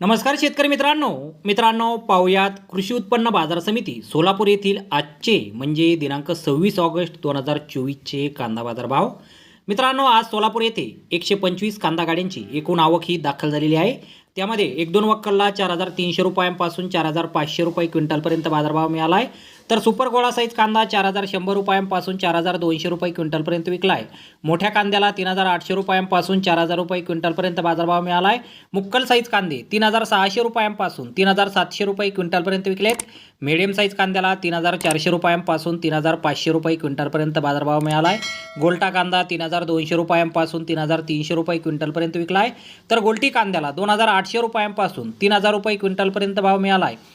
नमस्कार शेतकरी मित्रांनो. मित्रांनो पाहुयात कृषी उत्पन्न बाजार समिती सोलापूर येथील आजचे म्हणजे दिनांक सव्वीस ऑगस्ट दोन हजार चोवीसचे कांदा बाजार भाव मित्रांनो आज सोलापूर येथे एकशे पंचवीस कांदा गाड्यांची एकूण आवक ही दाखल झालेली आहे. त्यामध्ये एक दोन वक्कलला चार हजार तीनशे रुपयांपासून चार हजार पाचशे रुपये क्विंटलपर्यंत बाजारभाव मिळाला आहे. तर सुपर गोळा साईज कांदा चार हजार शंभर रुपयांपासून चार हजार दोनशे रुपये क्विंटलपर्यंत विकला आहे मोठ्या कांद्याला तीन हजार आठशे रुपयांपासून चार हजार रुपये क्विंटलपर्यंत बाजारभाव मिळाला आहे मुक्कल साईज कांदे तीन हजार सहाशे रुपयांपासून तीन हजार सातशे रुपये क्विंटलपर्यंत विकले आहेत मिडियम साईज कांद्याला तीन हजार चारशे रुपयांपासून तीन हजार पाचशे रुपये क्विंटलपर्यंत बाजारभाव मिळाला आहे गोल्टा कांदा तीन हजार दोनशे रुपयांपासून तीन हजार तीनशे रुपये क्विंटलपर्यंत विकला आहे तर गोल्टी कांद्याला दोन हजार आठशे रुपयांपासून तीन हजार रुपये क्विंटलपर्यंत भाव मिळाला आहे